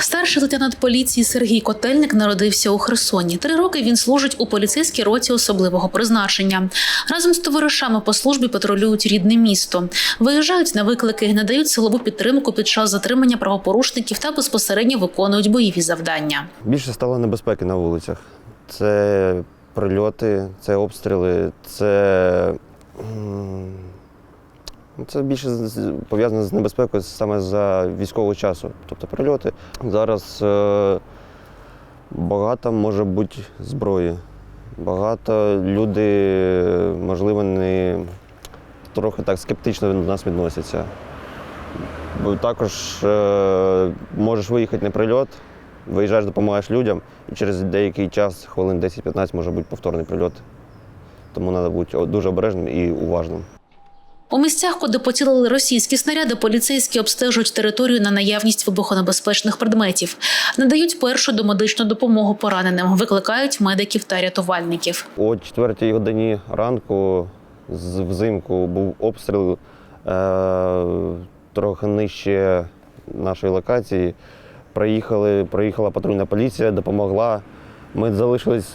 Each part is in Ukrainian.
Старший лейтенант поліції Сергій Котельник народився у Херсоні. Три роки він служить у поліцейській роті особливого призначення. Разом з товаришами по службі патрулюють рідне місто, виїжджають на виклики, надають силову підтримку під час затримання правопорушників та безпосередньо виконують бойові завдання. Більше стало небезпеки на вулицях. Це прильоти, це обстріли, це. Ну, Це більше пов'язано з небезпекою саме за військового часу. Тобто прильоти. Зараз е, багато може бути зброї. Багато люди, можливо, не трохи так скептично до нас відносяться. Бо також е, можеш виїхати на прильот, виїжджаєш, допомагаєш людям, і через деякий час, хвилин 10-15, може бути повторний прильот. Тому треба бути дуже обережним і уважним. У місцях, куди поцілили російські снаряди, поліцейські обстежують територію на наявність вибухонебезпечних предметів, надають першу домедичну допомогу пораненим, викликають медиків та рятувальників. О 4 годині ранку з- взимку був обстріл е, трохи нижче нашої локації. Приїхали, приїхала патрульна поліція, допомогла. Ми залишились,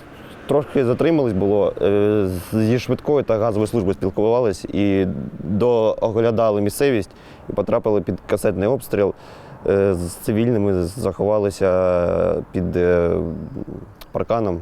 трошки затримались було. е, Зі швидкою та газовою службою спілкувалися і дооглядали місцевість і потрапили під касетний обстріл. Е, З цивільними заховалися під е, парканом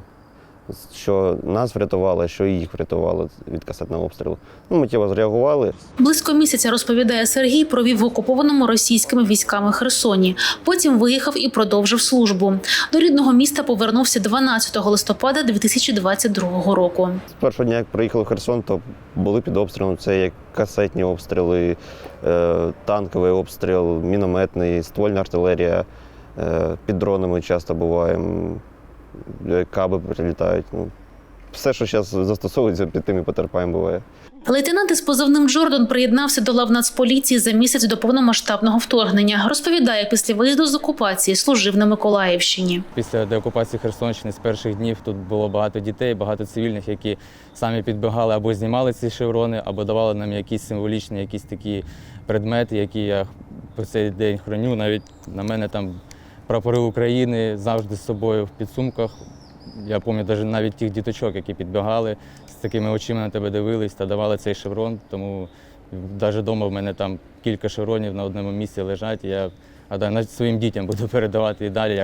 що нас врятувало, що і їх врятувало від касетного обстрілу. Ну, миттєво зреагували. Близько місяця розповідає Сергій, провів в окупованому російськими військами Херсоні. Потім виїхав і продовжив службу. До рідного міста повернувся 12 листопада 2022 року. З першого дня, як приїхали в Херсон, то були під обстрілом. Це як касетні обстріли, е, танковий обстріл, мінометний, ствольна артилерія. Е, під дронами часто буваємо, каби прилітають. Ну, все, що зараз застосовується, під тим і потерпаємо буває. Лейтенант із позивним Джордан приєднався до лав Нацполіції за місяць до повномасштабного вторгнення. Розповідає, після виїзду з окупації служив на Миколаївщині. Після деокупації Херсонщини з перших днів тут було багато дітей, багато цивільних, які самі підбігали або знімали ці шеврони, або давали нам якісь символічні, якісь такі предмети, які я по цей день храню. Навіть на мене там прапори України завжди з собою в підсумках. Я пам'ятаю навіть- тих діточок, які підбігали, з такими очима на тебе дивились та давали цей шеврон. Тому навіть вдома в мене там кілька шевронів на одному місці лежать. і Я а своїм дітям буду передавати і далі,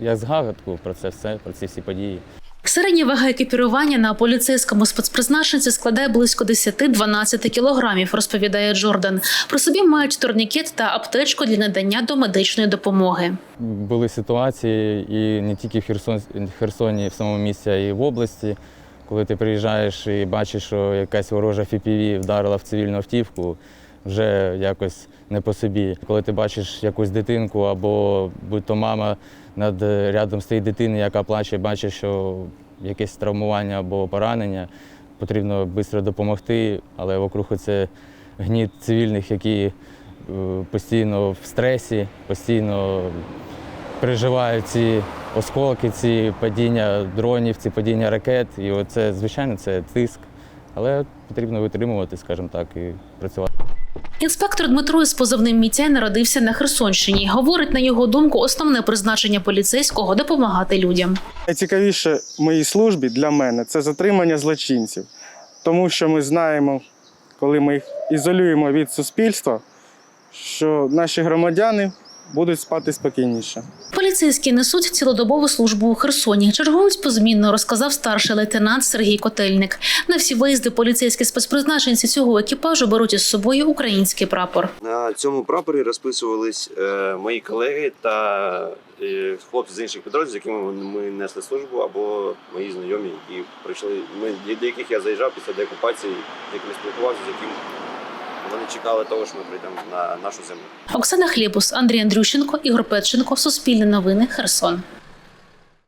як згадку про це все, про ці всі події. Середня вага екіпірування на поліцейському спецпризначенці складає близько 10-12 кілограмів, розповідає Джордан. При собі мають турнікет та аптечку для надання домедичної допомоги. Були ситуації і не тільки в Херсон, Херсоні, в самому місці, а й в області, коли ти приїжджаєш і бачиш, що якась ворожа FPV вдарила в цивільну автівку, вже якось не по собі. Коли ти бачиш якусь дитинку або будь-то мама над рядом стоїть дитини, яка плаче, бачиш, що якесь травмування або поранення, потрібно швидко допомогти, але вокруг це гніт цивільних, які е, постійно в стресі, постійно переживають ці осколки, ці падіння дронів, ці падіння ракет. І оце, звичайно, це тиск. Але потрібно витримувати, скажімо так, і працювати. Інспектор Дмитро із позивним Мітяй народився на Херсонщині. Говорить, на його думку, основне призначення поліцейського допомагати людям. Найцікавіше в моїй службі для мене це затримання злочинців, тому що ми знаємо, коли ми їх ізолюємо від суспільства, що наші громадяни будуть спати спокійніше. Поліцейські несуть цілодобову службу у Херсоні. Чергують позмінно, розказав старший лейтенант Сергій Котельник. На всі виїзди поліцейські спецпризначенці цього екіпажу беруть із собою український прапор. На цьому прапорі розписувались е, мої колеги та е, хлопці з інших підрозділів, з якими ми несли службу, або мої знайомі, які прийшли. Ми до яких я заїжджав після деокупації, якими спілкувався, з яким вони чекали того, що ми прийдемо на нашу землю. Оксана Хлібус, Андрій Андрющенко, Ігор Петченко, Суспільне новини, Херсон.